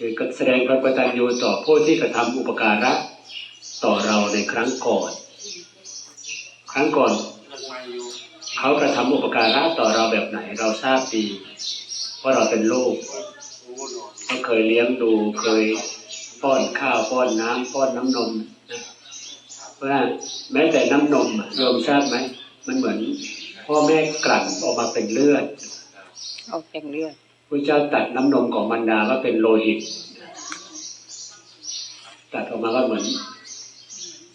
คือแสดงความกตัญญูต่อผู้ที่กระทำอุปการะต่อเราในครั้งก่อน ครั้งก่อน เขากระทำอุปการะต่อเราแบบไหนเราทราบดีเพราเราเป็นลูกเขาเคยเลี้ยงดูเคยป้อนข้าวป้อนน้ำป้อนน้ำนมนะเพราแม้แต่น้ำนมโยมทราบไหมมันเหมือนพ่อแม่กลั่นออกมาเป็นเลือดออกจากเลือด พระเจ้าตัดน้ำนมของมันดาว่าเป็นโลหิต ตัดออกมาก็เหมือน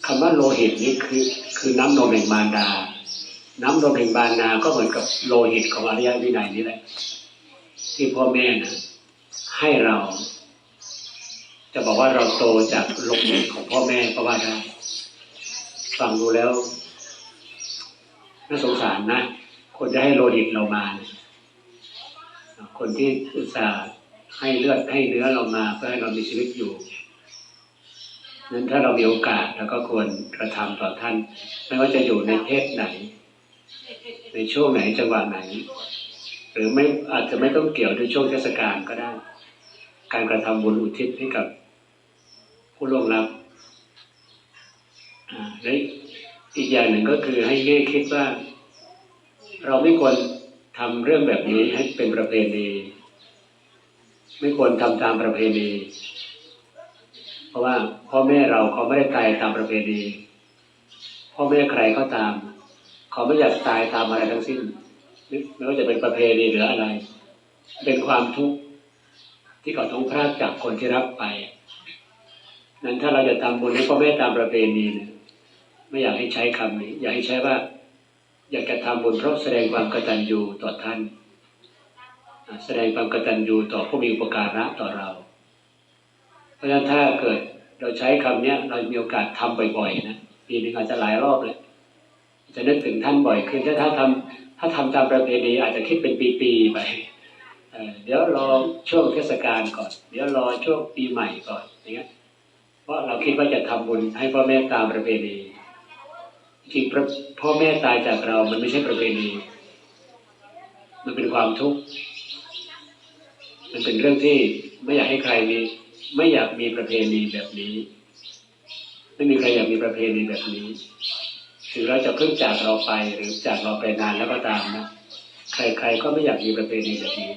คำว่าโลหิตนี่คือคือน้ำนมแห่งมารดา น้ำนมแห่งมารดาก็เหมือนกับโลหิตของอริยวินัยนี่แหละ ที่พ่อแม่นะให้เรา จะบอกว่าเราโตจากโลหิตของพ่อแม่ก็ว่าได้ฟังดูแล้วน่าสงสารนะ คนจะให้โลหิตเรามาเนี่ย คนที่อุตส่าห์ให้เลือดให้เนื้อเรามาเพื่อให้เรามีชีวิตอยู่นั้นถ้าเรามีโอกาสเราก็ควรกระทำต่อท่าน ไม่ว่าจะอยู่ในเพศไหน ในช่วงไหนจังหวะไหน หรือไม่อาจจะไม่ต้องเกี่ยวด้วยช่วงเทศกาลก็ได้ การกระทำบุญอุทิศให้กับ ผู้ล่วงลับอ่าและอีกอย่างหนึ่งก็คือให้แง่คิดว่า เราไม่ควร ทำเรื่องแบบนี้ให้เป็นประเพณี ไม่ควรทำตามประเพณี เพราะว่าพ่อแม่เราเขาไม่ได้ตายตามประเพณี พ่อแม่ใครก็ตาม เขาไม่อยากตายตามอะไรทั้งสิ้นไม่ว่าจะเป็นประเพณีหรืออะไร เป็นความทุกข์ที่เขาต้องพรากจากคนที่รักไป นั้นถ้าเราจะทำบุญให้พ่อแม่ตามประเพณีเนี่ยไม่อยากให้ใช้คำนี้ อยากให้ใช้ว่า อยากจะทำบุญเพราะแสดงความกตัญญูต่อท่าน แสดงความกตัญญูต่อผู้มีอุปการะต่อเรา เพราะฉะนั้นถ้าเกิดเราใช้คำเนี้ยเรามีโอกาสทำบ่อยๆนะปีหนึ่งอาจจะหลายรอบเลยจะนึกถึงท่านบ่อยขึ้นถ้าถ้าทำถ้าทำตามประเพณีอาจจะคิดเป็นปีๆไปเอ่อเดี๋ยวรอช่วงเทศกาลก่อน เดี๋ยวรอช่วงปีใหม่ก่อนอย่างเงี้ยเพราะเราคิดว่าจะทำบุญให้พ่อแม่ตามประเพณี จริงพ่อแม่ตายจากเรา มันไม่ใช่ประเพณี มันเป็นความทุกข์ มันเป็นเรื่องที่ไม่อยากให้ใครมีไม่อยากมีประเพณีแบบนี้ ไม่มีใครอยากมีประเพณีแบบนี้ ถึงเราจะเพิ่งจากเราไปหรือจากเราไปนานแล้วก็ตามนะใครๆก็ไม่อยากมีประเพณีแบบนี้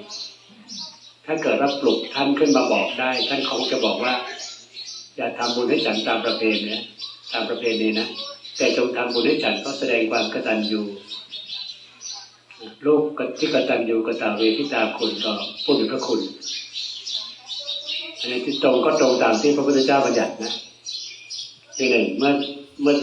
ถ้าเกิดว่าปลุกท่านขึ้นมาบอกได้ ท่านคงจะบอกว่า อย่าทำบุญให้ฉันตามประเพณีนะตามประเพณีนะ แต่จงทำบุญให้ฉันก็แสดงความกตัญญูลูกที่กตัญญูกตาเวทิตาคุณก็ผู้มีพระคุณอันนี้ที่ตรงก็ตรงตามที่พระพุทธเจ้าบัญญัตินะในหนึ่งเมื่อ